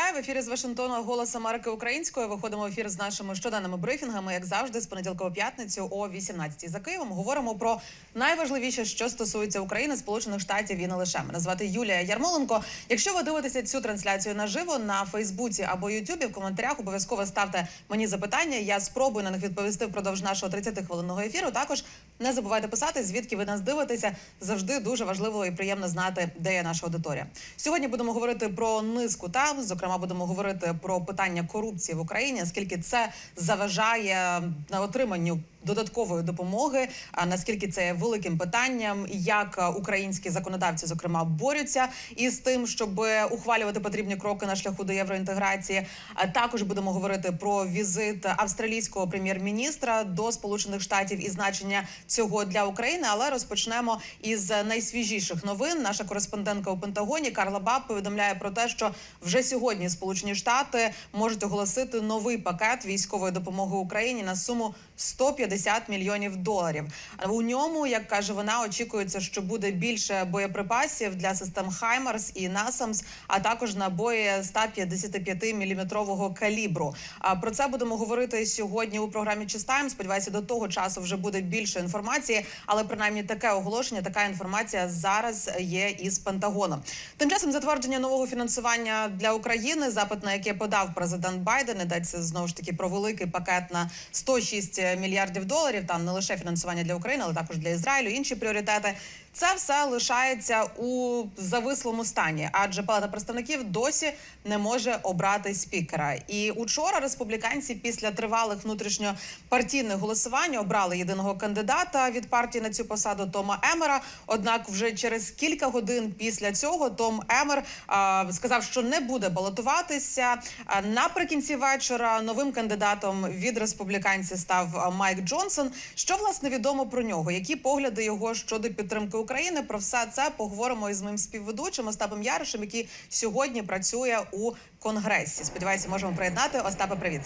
Вітаю в ефірі з Вашингтона Голос Америки Українською. Виходимо в ефір з нашими щоденними брифінгами, як завжди, з понеділка по п'ятницю о 18-й. За Києвом говоримо про найважливіше, що стосується України, Сполучених Штатів і не лише. Мене звати Юлія Ярмоленко. Якщо ви дивитеся цю трансляцію наживо на Фейсбуці або Ютубі, в коментарях обов'язково ставте мені запитання. Я спробую на них відповісти впродовж нашого 30-хвилинного ефіру. Також не забувайте писати, звідки ви нас дивитеся. Завжди дуже важливо і приємно знати, де є наша аудиторія. Сьогодні будемо говорити про низку тем. Зокрема, будемо говорити про питання корупції в Україні, наскільки це заважає на отриманню додаткової допомоги. А наскільки це є великим питанням, як е, українські законодавці, зокрема, борються із тим, щоб ухвалювати потрібні кроки на шляху до євроінтеграції. А також будемо говорити про візит австралійського прем'єр-міністра до Сполучених Штатів і значення цього для України. Але розпочнемо із найсвіжіших новин. Наша кореспондентка у Пентагоні Карла Баб повідомляє про те, що вже сьогодні Сполучені Штати можуть оголосити новий пакет військової допомоги Україні на суму 150 мільйонів доларів. У ньому, як каже вона, очікується, що буде більше боєприпасів для систем Хаймарс і Насамс, а також набої 155 міліметрового калібру. А про це будемо говорити сьогодні у програмі Чистайм. Сподіваюся, до того часу вже буде більше інформації, але принаймні таке оголошення, така інформація зараз є із Пентагоном. Тим часом затвердження нового фінансування для України, запит на яке подав президент Байден, йдеться знову ж таки про великий пакет на 106 мільярдів доларів. Там не лише фінансування для України, але також для Ізраїлю. Інші пріоритети. Це все лишається у завислому стані, адже Палата представників досі не може обрати спікера. І учора республіканці після тривалих внутрішньопартійних голосувань обрали єдиного кандидата від партії на цю посаду Тома Емера. Однак, вже через кілька годин після цього Том Емер а, сказав, що не буде балотуватися. А наприкінці вечора новим кандидатом від республіканців став Майк Джонсон. Що власне відомо про нього? Які погляди його щодо підтримки України? Про все це поговоримо із моїм співведучим Остапом Яришем, який сьогодні працює у конгресі. Сподіваюся, можемо приєднати. Остапе, привіт.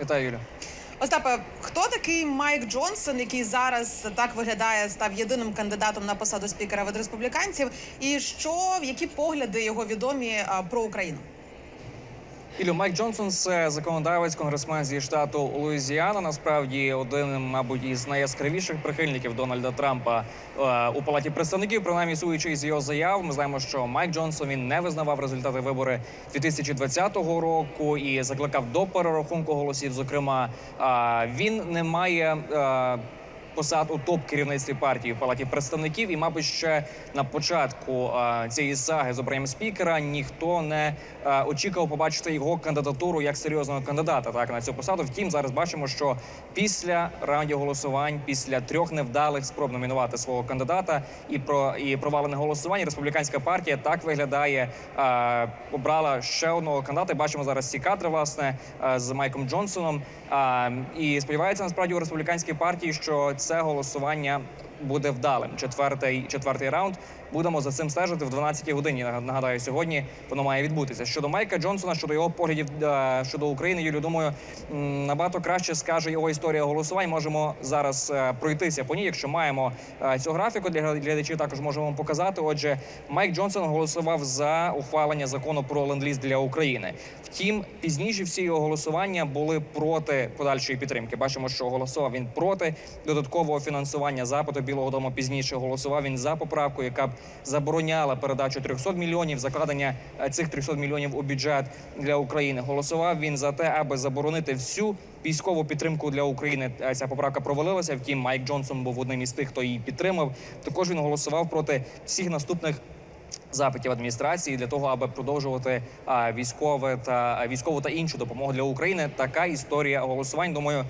Вітаю, Юля. Остапе, хто такий Майк Джонсон, який зараз так виглядає, став єдиним кандидатом на посаду спікера від республіканців? І що які погляди його відомі про Україну? Ілю Майк Джонсон це законодавець, конгресмен зі штату Луїзіана. Насправді один, мабуть, із найяскравіших прихильників Дональда Трампа е, у палаті представників. Принаймні, суючи з його заяв, ми знаємо, що Майк Джонсон він не визнавав результати вибори 2020 року і закликав до перерахунку голосів. Зокрема, е, він не має. Посад у топ керівництві партії в палаті представників, і мабуть, ще на початку цієї саги з обранням спікера ніхто не очікував побачити його кандидатуру як серйозного кандидата. Так на цю посаду. Втім, зараз бачимо, що після раундів голосувань, після трьох невдалих спроб номінувати свого кандидата і про і провалене голосування, республіканська партія так виглядає. Обрала ще одного кандидата. Бачимо зараз ці кадри, власне, з Майком Джонсоном. І сподівається насправді у республіканській партії, що це голосування буде вдалим. Четвертий четвертий раунд. Будемо за цим стежити в 12-й годині. Нагадаю, сьогодні воно має відбутися. Щодо Майка Джонсона, щодо його поглядів е, щодо України, Юлю, думаю, набагато краще скаже його історія голосувань. Можемо зараз е, пройтися по ній. Якщо маємо е, цю графіку для глядачів, також можемо вам показати. Отже, Майк Джонсон голосував за ухвалення закону про ленд-ліз для України. Втім, пізніше всі його голосування були проти подальшої підтримки. Бачимо, що голосував він проти додаткового фінансування запиту Білого Дому. Пізніше голосував він за поправку, яка б забороняла передачу 300 мільйонів, закладення е, цих 300 мільйонів у бюджет для України. Голосував він за те, аби заборонити всю військову підтримку для України. Е, Ця поправка провалилася. Втім, Майк Джонсон був одним із тих, хто її підтримав. Також він голосував проти всіх наступних. Запитів адміністрації для того, аби продовжувати військове та військову та іншу допомогу для України. Така історія голосувань. Думаю,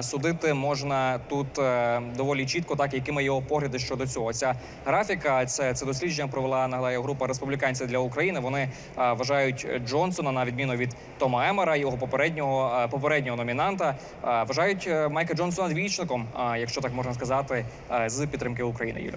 судити можна тут е, доволі чітко, так якими його погляди щодо цього. Ця графіка, це це дослідження провела нагадаю група республіканців для України. Вони вважають Джонсона на відміну від Тома Емера, його попереднього попереднього номінанта. Вважають е, Майка Джонсона двічником, якщо так можна сказати, з підтримки України. Юля.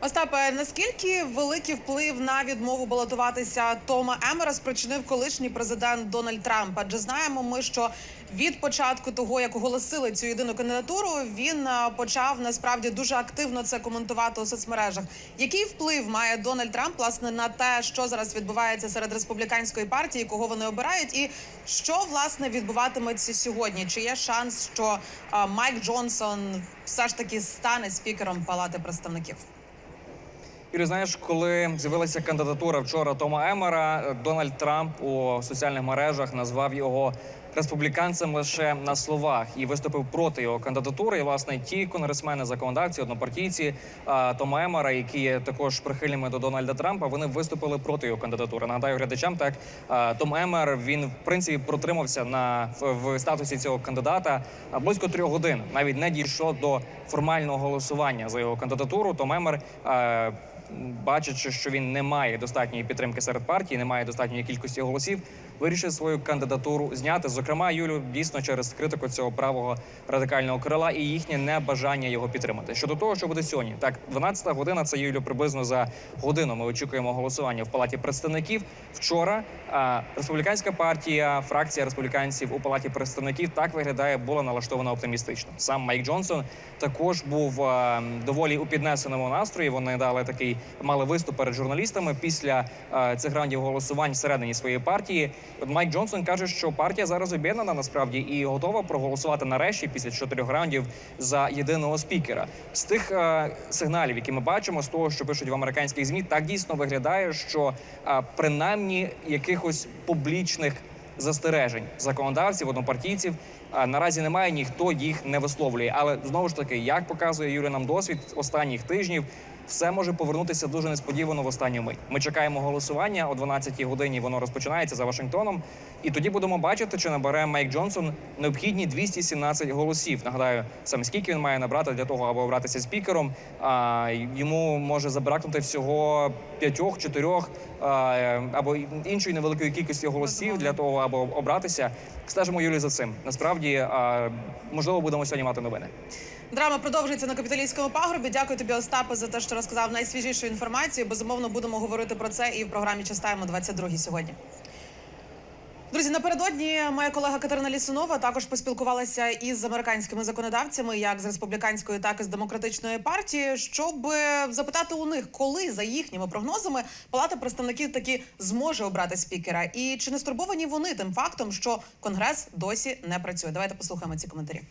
Остапе, наскільки великий вплив на відмову балотуватися Тома Емера спричинив колишній президент Дональд Трамп? Адже знаємо ми, що від початку того, як оголосили цю єдину кандидатуру, він е, почав насправді дуже активно це коментувати у соцмережах. Який вплив має Дональд Трамп власне на те, що зараз відбувається серед республіканської партії, кого вони обирають, і що власне відбуватиметься сьогодні? Чи є шанс, що е, Майк Джонсон все ж таки стане спікером Палати представників? Юрій, знаєш, коли з'явилася кандидатура вчора Тома Емера, Дональд Трамп у соціальних мережах назвав його республіканцем лише на словах і виступив проти його кандидатури. І власне ті конгресмени, законодавці, однопартійці Тома Емера, які є також прихильними до Дональда Трампа, вони виступили проти його кандидатури. Нагадаю глядачам, так Том Емер він в принципі протримався на в, статусі цього кандидата близько трьох годин. Навіть не дійшло до формального голосування за його кандидатуру. Том Емер бачачи, що він не має достатньої підтримки серед партії, не має достатньої кількості голосів, вирішив свою кандидатуру зняти. Зокрема, Юлю дійсно через критику цього правого радикального крила і їхнє небажання його підтримати. Щодо того, що буде сьогодні, так 12 година. Це Юлю приблизно за годину. Ми очікуємо голосування в палаті представників. Вчора а, республіканська партія, фракція республіканців у палаті представників так виглядає, була налаштована оптимістично. Сам Майк Джонсон також був а, доволі у піднесеному настрої. Вони дали такий мали виступ перед журналістами після а, цих раундів голосувань всередині своєї партії. От Майк Джонсон каже, що партія зараз об'єднана насправді і готова проголосувати нарешті після чотирьох раундів за єдиного спікера. З тих е, сигналів, які ми бачимо, з того, що пишуть в американських змі, так дійсно виглядає, що е, принаймні якихось публічних застережень законодавців, однопартійців. А наразі немає, ніхто їх не висловлює. Але знову ж таки, як показує Юрій нам досвід останніх тижнів, все може повернутися дуже несподівано в останню мить. Ми чекаємо голосування о 12-й годині. Воно розпочинається за Вашингтоном, і тоді будемо бачити, чи набере Майк Джонсон необхідні 217 голосів. Нагадаю, саме скільки він має набрати для того, аби обратися спікером. А йому може забракнути всього п'ятьох, чотирьох а, або іншої невеликої кількості голосів для того, аби обратися. Стежимо Юлі за цим. Насправді, можливо, будемо сьогодні мати новини. Драма продовжується на капіталійському пагорбі. Дякую тобі, Остапе, за те, що розказав найсвіжішу інформацію. Безумовно, будемо говорити про це і в програмі Частаємо 22 сьогодні. Друзі, напередодні моя колега Катерина Лісунова також поспілкувалася із американськими законодавцями, як з республіканської, так і з демократичної партії, щоб запитати у них, коли за їхніми прогнозами Палата представників таки зможе обрати спікера, і чи не стурбовані вони тим фактом, що конгрес досі не працює. Давайте послухаємо ці коментарі.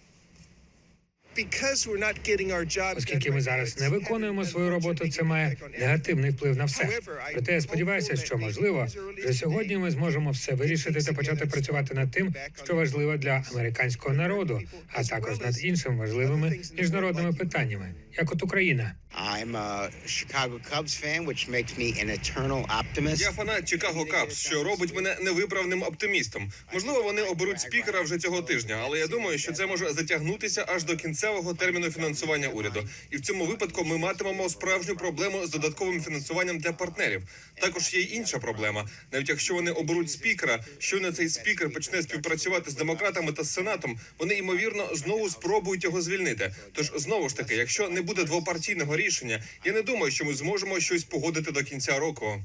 Оскільки ми зараз не виконуємо свою роботу, це має негативний вплив на все. Проте я сподіваюся, що можливо вже сьогодні ми зможемо все вирішити та почати працювати над тим, що важливо для американського народу, а також над іншими важливими міжнародними питаннями, як от Україна. I'm a Chicago Cubs fan, which makes me an eternal optimist. Я фанат Чикаго Капс, що робить мене невиправним оптимістом. Можливо, вони оберуть спікера вже цього тижня, але я думаю, що це може затягнутися аж до кінцевого терміну фінансування уряду. І в цьому випадку ми матимемо справжню проблему з додатковим фінансуванням для партнерів. Також є й інша проблема. Навіть якщо вони оберуть спікера, щойно цей спікер почне співпрацювати з демократами та сенатом, вони ймовірно знову спробують його звільнити. Тож знову ж таки, якщо не буде двопартійного рішення, я не думаю, що ми зможемо щось погодити до кінця року.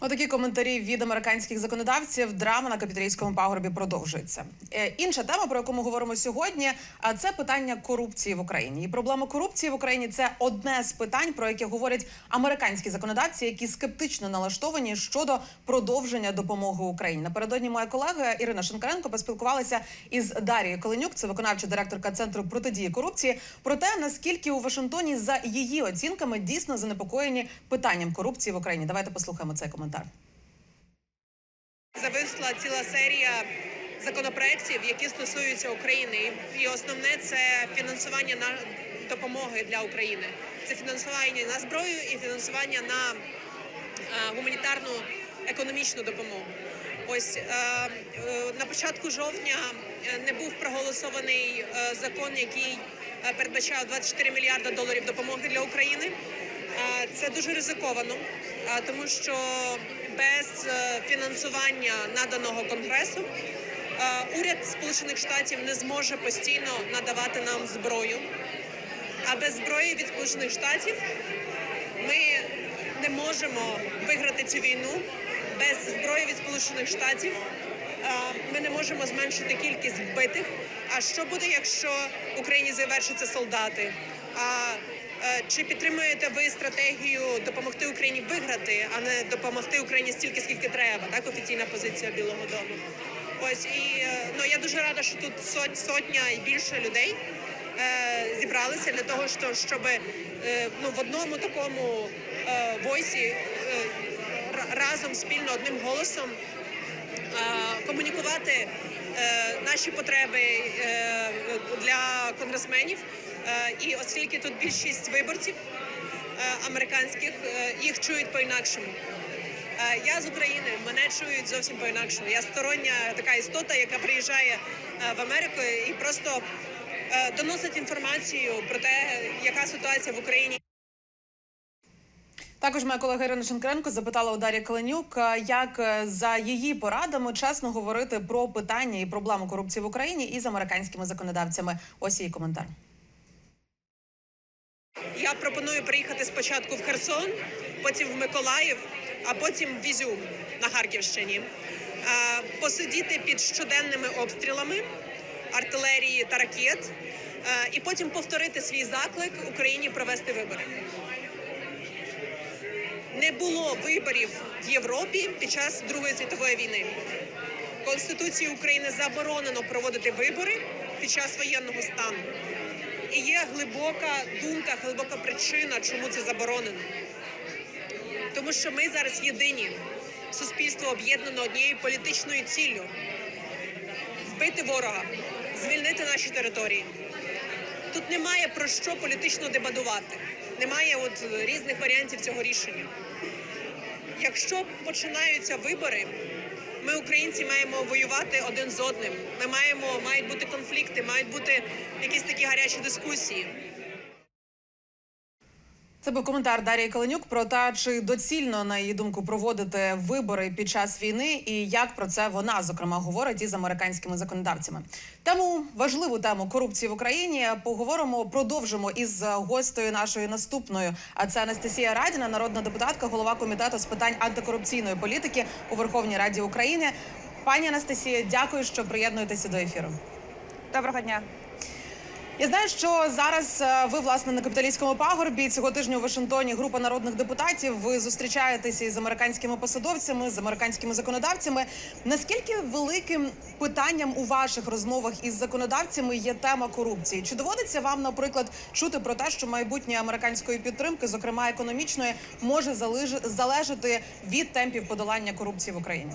Отакі коментарі від американських законодавців. Драма на капіталійському пагорбі продовжується. Е, інша тема, про яку ми говоримо сьогодні, це питання корупції в Україні. І проблема корупції в Україні це одне з питань, про яке говорять американські законодавці, які скептично налаштовані щодо продовження допомоги Україні. Напередодні моя колега Ірина Шенкаренко поспілкувалася із Дарією Калинюк, це виконавча директорка центру протидії корупції, про те, наскільки у Вашингтоні за її оцінками дійсно занепокоєні питанням корупції в Україні. Давайте послухаємо цей коментар. Зависла ціла серія законопроєктів, які стосуються України, І- основне це фінансування на допомоги для України. Це фінансування на зброю і фінансування на е, гуманітарну економічну допомогу. Ось е, е, на початку жовтня не був проголосований закон, який передбачав 24 мільярда доларів допомоги для України. Це дуже ризиковано, тому що без е, фінансування наданого конгресу е, уряд Сполучених Штатів не зможе постійно надавати нам зброю. А без зброї від Сполучених Штатів ми не можемо виграти цю війну. Без зброї від Сполучених Штатів ми не можемо зменшити кількість вбитих. А що буде, якщо Україні завершаться солдати? А е, чи підтримуєте ви стратегію допомогти Україні виграти, а не допомогти Україні стільки, скільки треба? Так офіційна позиція Білого Дому. Ось і е, ну я дуже рада, що тут сот, сотня і більше людей е, зібралися для того, що щоб е, ну в одному такому е, войсі е, разом спільно одним голосом комунікувати е, наші потреби е, для конгресменів. Е, і оскільки тут більшість виборців е, американських е, їх чують по-інакшому. Е, Я з України, мене чують зовсім по-інакшому. Я стороння така істота, яка приїжджає е, в Америку і просто е, доносить інформацію про те, яка ситуація в Україні. Також моя колега Ірина Шенкренко запитала у Дар'ї Каленюк, е, як е, за її порадами чесно говорити про питання і проблему корупції в Україні із американськими законодавцями. Ось її коментар. Я пропоную приїхати спочатку в Херсон, потім в Миколаїв, а потім в Ізюм на Харківщині. Е, Посидіти під щоденними обстрілами артилерії та ракет, і потім повторити свій заклик Україні провести вибори. Не було виборів в Європі під час Другої світової війни. Конституції України заборонено проводити вибори під час воєнного стану. І є глибока думка, глибока причина, чому це заборонено. Тому що ми зараз єдині. Суспільство об'єднано однією політичною ціллю вбити ворога, звільнити наші території. Тут немає про що політично дебатувати. Немає от е, різних варіантів цього рішення. Якщо починаються вибори, ми, українці, маємо воювати один з одним. Ми маємо мають бути конфлікти, мають бути якісь такі гарячі дискусії. Це був коментар Дар'ї Каленюк про те, чи доцільно на її думку проводити вибори під час війни, і як про це вона зокрема говорить із американськими законодавцями. Тему важливу тему корупції в Україні поговоримо. Продовжимо із гостею нашою наступною. А це Анастасія Радіна, народна депутатка, голова комітету з питань антикорупційної політики у Верховній Раді України. Пані Анастасія, дякую, що приєднуєтеся до ефіру. Доброго дня. Я знаю, що зараз е, ви власне на капіталістському пагорбі цього тижня у Вашингтоні група народних депутатів. Ви зустрічаєтеся із американськими посадовцями, з американськими законодавцями. Наскільки великим питанням у ваших розмовах із законодавцями є тема корупції? Чи доводиться вам, наприклад, чути про те, що майбутнє американської підтримки, зокрема економічної, може залежати від темпів подолання корупції в Україні?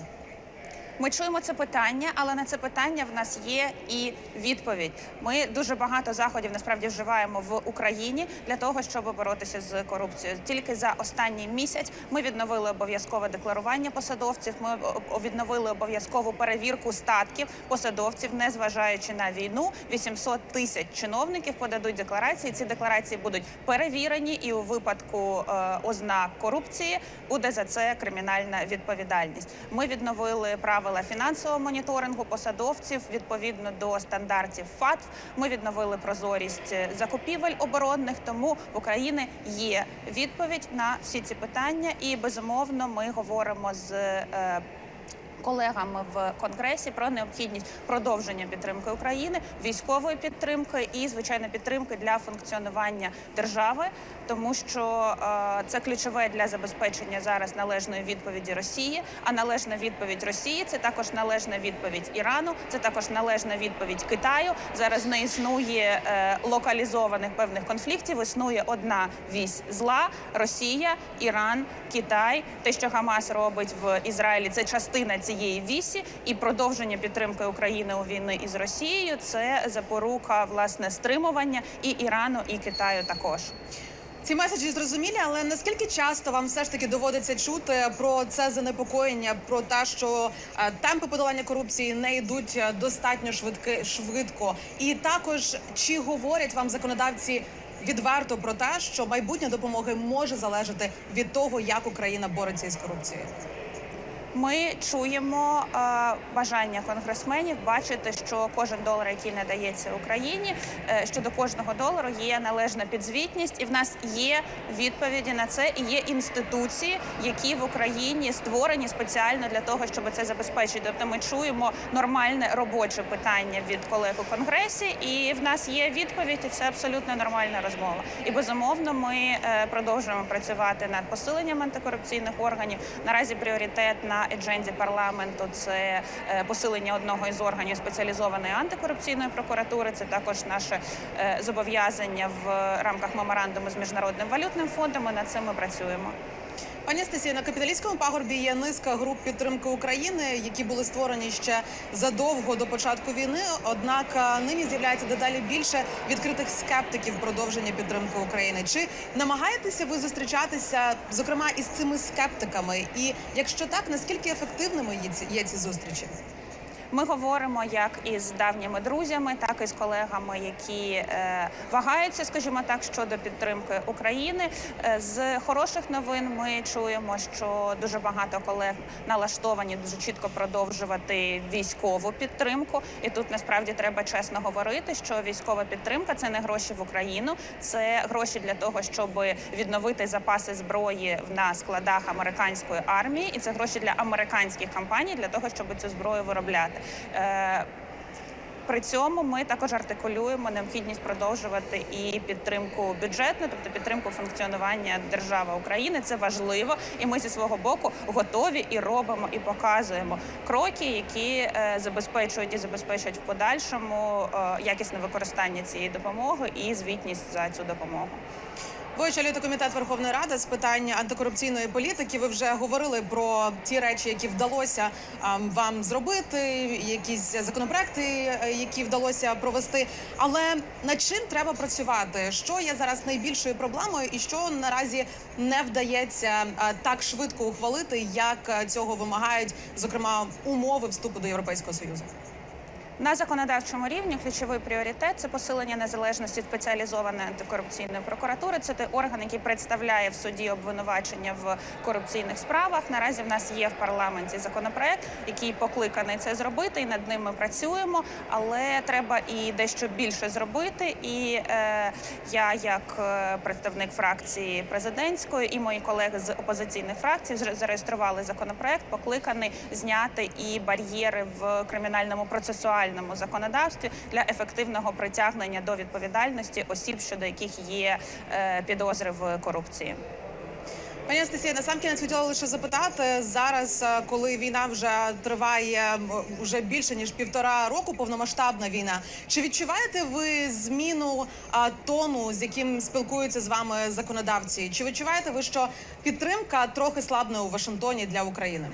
Ми чуємо це питання, але на це питання в нас є і відповідь. Ми дуже багато заходів насправді вживаємо в Україні для того, щоб боротися з корупцією. Тільки за останній місяць ми відновили обов'язкове декларування посадовців. Ми відновили обов'язкову перевірку статків посадовців, незважаючи на війну. 800 тисяч чиновників подадуть декларації. Ці декларації будуть перевірені, і у випадку е, ознак корупції буде за це кримінальна відповідальність. Ми відновили правила фінансового моніторингу посадовців відповідно до стандартів ФАТФ. Ми відновили прозорість е, закупівель оборонних. Тому в Україні є відповідь на всі ці питання, і безумовно ми говоримо з. Колегами в конгресі про необхідність продовження підтримки України, військової підтримки і звичайно підтримки для функціонування держави, тому що е, це ключове для забезпечення зараз належної відповіді Росії. А належна відповідь Росії це також належна відповідь Ірану, це також належна відповідь Китаю. Зараз не існує е, локалізованих певних конфліктів. Існує одна вісь зла: Росія, Іран, Китай. Те, що Хамас робить в Ізраїлі, це частина цієї вісі, і продовження підтримки України у війни із Росією це запорука власне стримування і Ірану, і Китаю також. Ці меседжі зрозумілі, але наскільки часто вам все ж таки доводиться чути про це занепокоєння, про те, що е, темпи подолання корупції не йдуть е, достатньо швидки швидко, і також чи говорять вам законодавці відверто про те, що майбутнє допомоги може залежати від того, як Україна бореться із корупцією? Ми чуємо е, бажання конгресменів бачити, що кожен долар, який надається Україні, е, що до кожного долару є належна підзвітність, і в нас є відповіді на це, і є інституції, які в Україні створені спеціально для того, щоб це забезпечити. Тобто ми чуємо нормальне робоче питання від колег у конгресі, і в нас є відповідь, і це абсолютно нормальна розмова. І безумовно, ми е, продовжуємо працювати над посиленням антикорупційних органів. Наразі пріоритет на едженді парламенту це е, посилення одного із органів спеціалізованої антикорупційної прокуратури. Це також наше е, зобов'язання в рамках меморандуму з міжнародним валютним фондом. І над цим ми працюємо. Пані Стасія, на капіталістському пагорбі є низка груп підтримки України, які були створені ще задовго до початку війни. Однак нині з'являється дедалі більше відкритих скептиків продовження підтримки України. Чи намагаєтеся ви зустрічатися, зокрема, із цими скептиками? І якщо так, наскільки ефективними є ці, є ці зустрічі? Ми говоримо як із давніми друзями, так і з колегами, які е, вагаються, скажімо так, щодо підтримки України. Е, з хороших новин ми чуємо, що дуже багато колег налаштовані дуже чітко продовжувати військову підтримку. І тут насправді треба чесно говорити, що військова підтримка це не гроші в Україну, це гроші для того, щоб відновити запаси зброї на складах американської армії, і це гроші для американських компаній для того, щоб цю зброю виробляти. Е, При цьому ми також артикулюємо необхідність продовжувати і підтримку бюджетну, тобто підтримку функціонування держави України. Це важливо, і ми зі свого боку готові і робимо, і показуємо кроки, які е, забезпечують і забезпечують в подальшому е, якісне використання цієї допомоги і звітність за цю допомогу. Ви очолюєте комітет Верховної Ради з питань антикорупційної політики. Ви вже говорили про ті речі, які вдалося вам зробити, якісь законопроекти, е, які вдалося провести. Але над чим треба працювати? Що є зараз найбільшою проблемою, і що наразі не вдається так швидко ухвалити, як е, цього вимагають, зокрема, умови вступу до Європейського союзу? На законодавчому рівні ключовий пріоритет це посилення незалежності спеціалізованої антикорупційної прокуратури. Це той орган, який представляє в суді обвинувачення в корупційних справах. Наразі в нас є в парламенті законопроект, який покликаний це зробити, і над ним ми працюємо. Але треба і дещо більше зробити. І е, я, як е, представник фракції президентської, і мої колеги з опозиційних фракцій вже зареєстрували законопроект, покликаний зняти і бар'єри в кримінальному процесуальному законодавстві для ефективного притягнення до відповідальності осіб, щодо яких є е, підозри в корупції. Пані Анастасія, на сам кінець хотіла лише запитати зараз, е, коли війна вже триває вже більше ніж півтора року, повномасштабна війна. Чи відчуваєте ви зміну а, тону, з яким спілкуються з вами законодавці? Чи відчуваєте ви, що підтримка трохи слабне у Вашингтоні для України?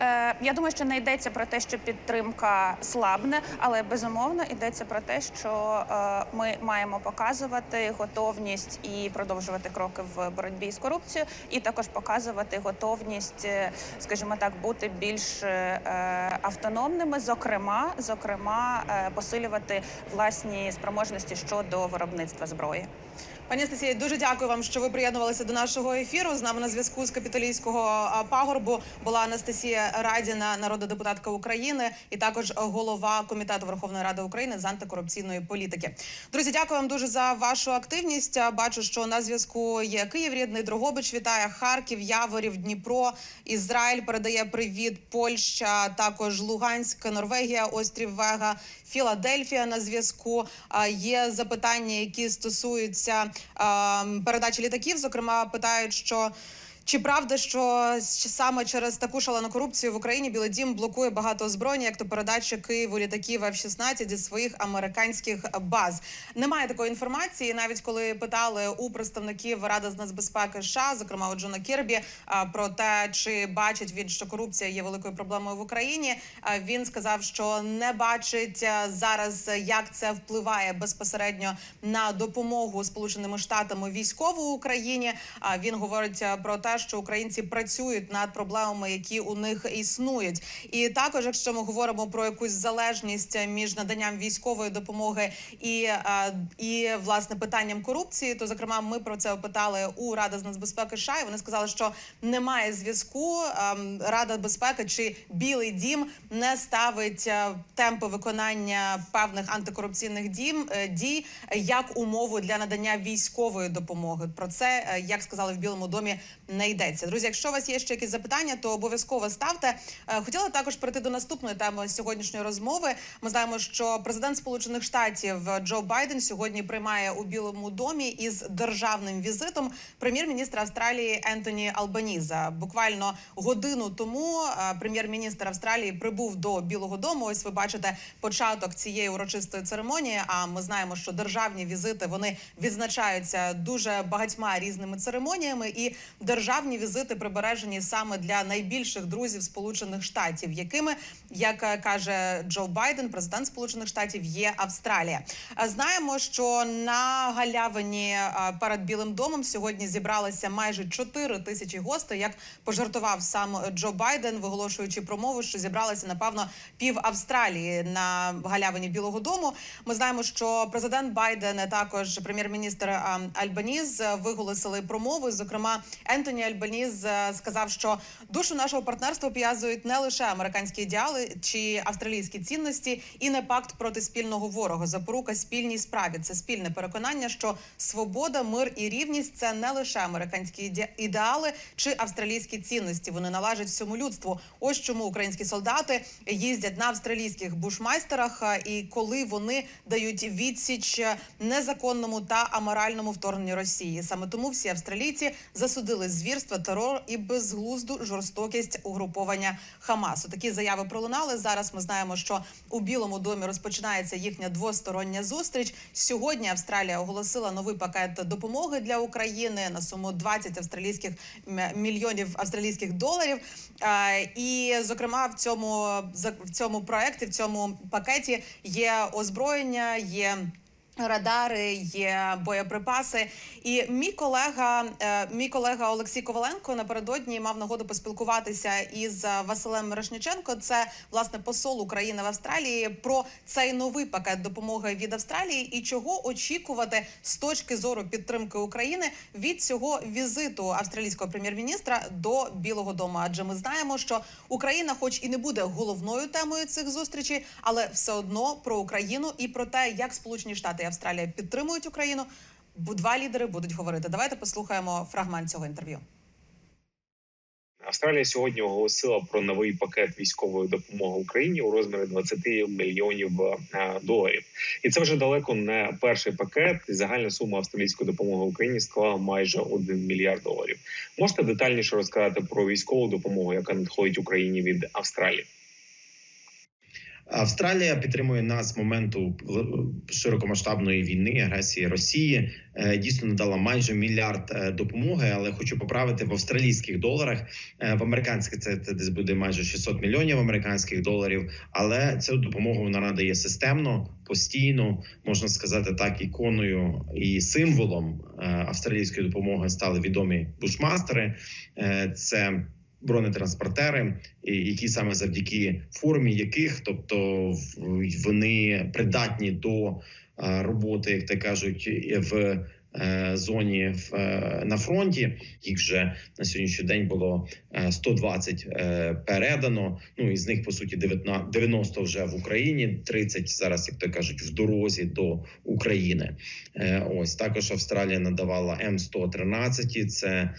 Е, я думаю, що не йдеться про те, що підтримка слабне, але безумовно йдеться про те, що е, ми маємо показувати готовність і продовжувати кроки в боротьбі з корупцією, і також показувати готовність, е, скажімо так, бути більш автономними, зокрема, зокрема, посилювати власні спроможності щодо виробництва зброї. Пані Анастасія, дуже дякую вам, що ви приєднувалися до нашого ефіру. З нами на зв'язку з капіталійського а, пагорбу була Анастасія Радіна, народна депутатка України, і також голова комітету Верховної Ради України з антикорупційної політики. Друзі, дякую вам дуже за вашу активність. Бачу, що на зв'язку є Київ, рідний Дрогобич. Вітає Харків, Яворів, Дніпро, Ізраїль передає привіт, Польща, також Луганськ, Норвегія, острів Вега. Філадельфія на зв'язку. Є запитання, які стосуються передачі літаків. Зокрема, питають, що. Чи правда, що саме через таку шалену корупцію в Україні Білий Дім блокує багато озброєння, як то передача Києву літаків F-16 зі своїх американських баз? Немає такої інформації. Навіть коли питали у представників Ради з нацбезпеки США, зокрема у Джона Кірбі, про те, чи бачить він, що корупція є великою проблемою в Україні. Він сказав, що не бачить зараз, як це впливає безпосередньо на допомогу Сполученими Штатами військову Україні. Він говорить про те, що українці працюють над проблемами, які у них існують. І також, якщо ми говоримо про якусь залежність між наданням військової допомоги і, е, і власне питанням корупції, то зокрема ми про це опитали у Ради з нацбезпеки США, і Вони сказали, що немає зв'язку. Ем, Рада безпеки чи Білий Дім не ставить е, темпи виконання певних антикорупційних дім е, дій як умову для надання військової допомоги. Про це як сказали в Білому домі, не йдеться. Друзі, якщо у вас є ще якісь запитання, то обов'язково ставте. Е, Хотіла також перейти до наступної теми сьогоднішньої розмови. Ми знаємо, що президент Сполучених Штатів Джо Байден сьогодні приймає у Білому домі із державним візитом прем'єр-міністра Австралії Ентоні Албаніза. Буквально годину тому е, прем'єр-міністр Австралії прибув до Білого Дому. Ось ви бачите початок цієї урочистої церемонії. А ми знаємо, що державні візити вони відзначаються дуже багатьма різними церемоніями, і державні візити прибережені саме для найбільших друзів Сполучених Штатів, якими як е, каже Джо Байден, президент Сполучених Штатів, є Австралія. Е, Знаємо, що на галявині е, перед Білим домом сьогодні зібралися майже 4 тисячі гостей. Як пожартував сам Джо Байден, виголошуючи промову, що зібралися напевно пів Австралії на галявині Білого Дому. Ми знаємо, що президент Байден також прем'єр-міністр а, Альбаніз виголосили промови. Зокрема, Ентоні Альбаніз е, сказав, що душу нашого партнерства пов'язують не лише американські ідеали чи австралійські цінності, і не пакт проти спільного ворога. Запорука спільній справі. Це спільне переконання, що свобода, мир і рівність це не лише американські іде- ідеали чи австралійські цінності. Вони належать всьому людству. Ось чому українські солдати їздять на австралійських бушмайстерах, і коли вони дають відсіч незаконному та аморальному вторгненню Росії. Саме тому всі австралійці засудили звірства, терор і безглузду жорстокість угруповання Хамасу. Такі заяви пролунали. Зараз ми знаємо, що у Білому домі розпочинається їхня двостороння зустріч. Сьогодні Австралія оголосила новий пакет допомоги для України на суму 20 австралійських мільйонів австралійських доларів. Е, І зокрема, в цьому в цьому проекті, в цьому пакеті є озброєння, є. Радари є боєприпаси, і мій колега, е, мій колега Олексій Коваленко напередодні мав нагоду поспілкуватися із Василем Мирошниченко. Це власне посол України в Австралії про цей новий пакет допомоги від Австралії і чого очікувати з точки зору підтримки України від цього візиту австралійського прем'єр-міністра до Білого Дому. Адже ми знаємо, що Україна, хоч і не буде головною темою цих зустрічей, але все одно про Україну і про те, як Сполучені Штати і Австралія підтримують Україну. Два лідери будуть говорити. Давайте послухаємо фрагмент цього інтерв'ю. Австралія сьогодні оголосила про новий пакет військової допомоги Україні у розмірі 20 мільйонів е, доларів, і це вже далеко не перший пакет. Загальна сума австралійської допомоги Україні склала майже 1 мільярд доларів. Можете детальніше розказати про військову допомогу, яка надходить Україні від Австралії? Австралія підтримує нас з моменту широкомасштабної війни агресії Росії. Е, Дійсно надала майже мільярд е, допомоги, але хочу поправити в австралійських доларах. Е, В американських це, десь буде майже 600 мільйонів американських доларів. Але цю допомогу вона надає системно, постійно можна сказати так, іконою і символом е, австралійської допомоги стали відомі бушмастери. Е, Це бронетранспортери, які саме завдяки формі яких, тобто вони придатні до е, роботи, як то кажуть, в е, зоні в, е, на фронті. Їх вже на сьогоднішній день було е, 120 е, передано. Ну із них по суті 19 90 вже в Україні, 30 зараз, як то кажуть, в дорозі до України. Ось також Австралія надавала М113, Це е,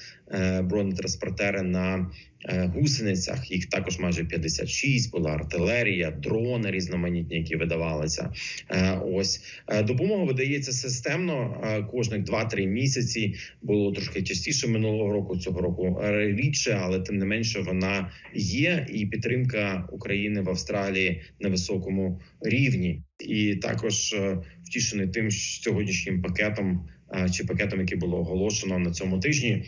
бронетранспортери на е, гусеницях. Їх також майже 56, Була артилерія, дрони різноманітні, які видавалися. Е, Ось Е, допомога видається системно е, кожних 2-3 місяці. Було трошки частіше минулого року. Цього року е, рідше, але тим не менше вона є. І підтримка України в Австралії на високому рівні. І також е, втішений тим що сьогоднішнім пакетом е, чи пакетом, який було оголошено на цьому тижні.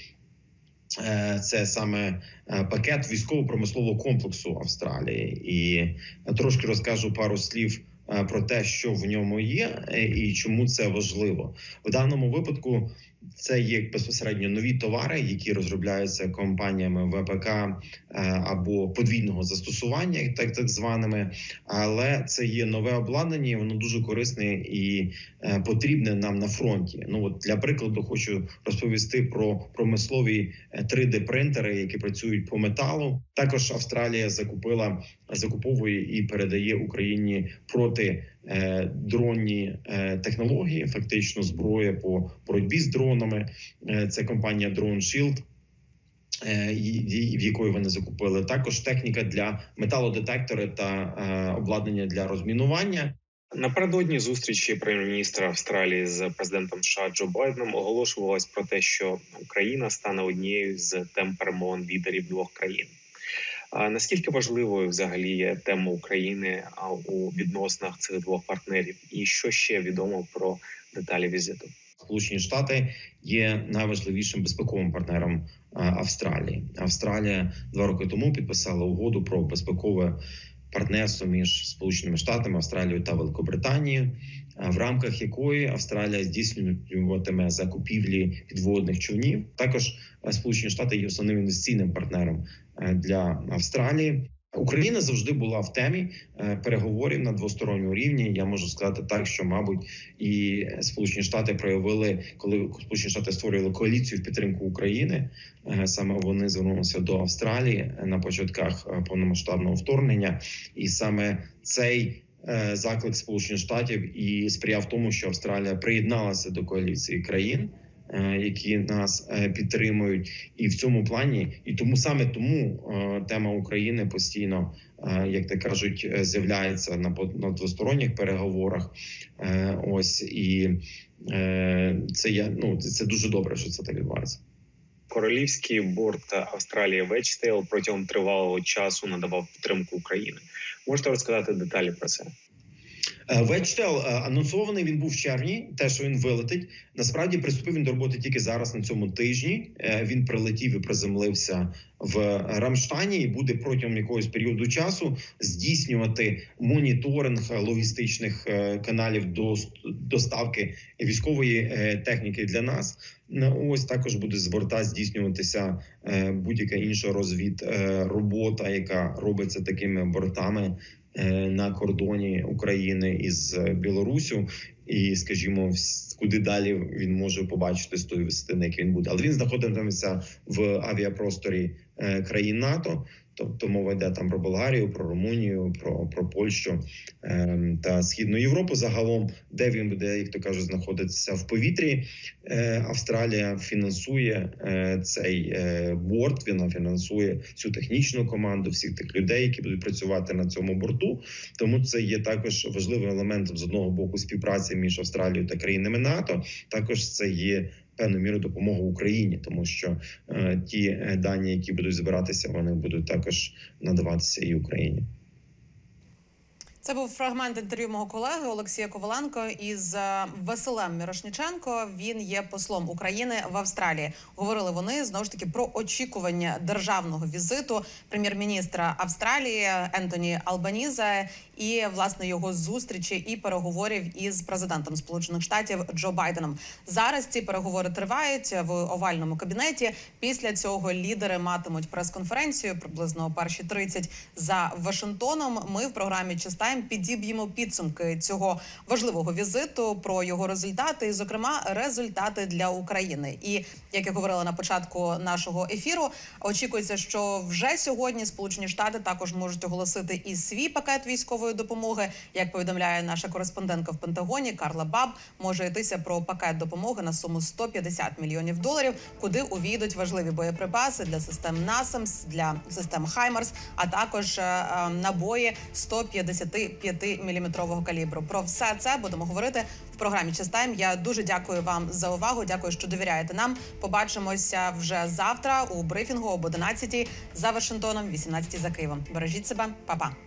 Е, Це саме е, пакет військово-промислового комплексу Австралії, і трошки розкажу пару слів е, про те, що в ньому є, і чому це важливо в даному випадку. Це є безпосередньо нові товари, які розробляються компаніями ВПК е, або подвійного застосування, так так званими. Але це є нове обладнання, воно дуже корисне і е, потрібне нам на фронті. Ну от для прикладу, хочу розповісти про промислові 3D принтери, які працюють по металу. Також Австралія закупила закуповує і передає Україні проти е, дронні е, технології, фактично зброя по боротьбі з дронами. Е, це компанія Drone Shield. е, В якої вони закупили також техніка для металодетектори та е, обладнання для розмінування. Напередодні зустрічі прем'єр-міністра Австралії з президентом США Джо Байденом оголошувалось про те, що Україна стане однією з тем лідерів двох країн. Наскільки важливою взагалі є тема України у відносинах цих двох партнерів, і що ще відомо про деталі візиту? Сполучені Штати є найважливішим безпековим партнером Австралії. Австралія два роки тому підписала угоду про безпекове партнерство між Сполученими Штатами, Австралією та Великобританією, е, в рамках якої Австралія здійснюватиме закупівлі підводних човнів. Також е, Сполучені Штати є основним інвестиційним партнером е, для Австралії. Україна завжди була в темі е, переговорів на двосторонньому рівні. Я можу сказати так, що мабуть і Сполучені Штати проявили, коли Сполучені Штати створювали коаліцію в підтримку України. е, Саме вони звернулися до Австралії на початках е, повномасштабного вторгнення, і саме цей заклик Сполучених Штатів і сприяв тому, що Австралія приєдналася до коаліції країн. Е, Які нас е, підтримують, і в цьому плані, і тому саме тому е, тема України постійно, як то кажуть, з'являється на на двосторонніх переговорах. Ось і це я ну це дуже добре, що це так відбувається. Королівський борт Австралії Вечтейл протягом тривалого часу надавав підтримку України. Можете розказати деталі про це? Е, Вечтел е, анонсований він був в червні. Те, що він вилетить, насправді приступив він до роботи тільки зараз на цьому тижні. Е, Він прилетів і приземлився в Рамштані і буде протягом якогось періоду часу здійснювати моніторинг логістичних каналів до доставки військової техніки для нас. Ось також буде з борта здійснюватися будь-яка інша розвід робота, яка робиться такими бортами на кордоні України із Білорусю. І, скажімо, куди далі він може побачити з тої висоти, на якій він буде. Але він знаходитиметься в авіапросторі е, країн НАТО. Тобто мова йде там про Болгарію, про Румунію, про, про Польщу е, та Східну Європу загалом, де він буде, як то кажуть, знаходитися в повітрі. Е, Австралія фінансує е, цей е, борт. Вона фінансує цю технічну команду, всіх тих людей, які будуть працювати на цьому борту. Тому це є також важливим елементом з одного боку співпраці між Австралією та країнами НАТО. Також це є певною мірою допомогу Україні, тому що е, ті е, дані, які будуть збиратися, вони будуть також надаватися і Україні. Це був фрагмент інтерв'ю мого колеги Олексія Коваленко із е, Василем Мірошниченко. Він є послом України в Австралії. Говорили вони знову ж таки про очікування державного візиту прем'єр-міністра Австралії Ентоні Албаніза і власне його зустрічі і переговорів із президентом Сполучених Штатів Джо Байденом. Зараз ці переговори тривають в овальному кабінеті. Після цього лідери матимуть прес-конференцію приблизно о перші 30 за Вашингтоном. Ми в програмі питань підіб'ємо підсумки цього важливого візиту про його результати, і зокрема результати для України. І як я говорила на початку нашого ефіру, очікується, що вже сьогодні Сполучені Штати також можуть оголосити і свій пакет військової допомоги. Як повідомляє наша кореспондентка в Пентагоні Карла Баб, може йтися про пакет допомоги на суму 150 мільйонів доларів, куди увійдуть важливі боєприпаси для систем НАСАМС, для систем Хаймарс, а також е, е, набої 150 35-мм калібру. Про все це будемо говорити в програмі Чистайм. Я дуже дякую вам за увагу. Дякую, що довіряєте нам. Побачимося вже завтра у брифінгу об 11 за Вашингтоном, 18 за Києвом. Бережіть себе, Па-па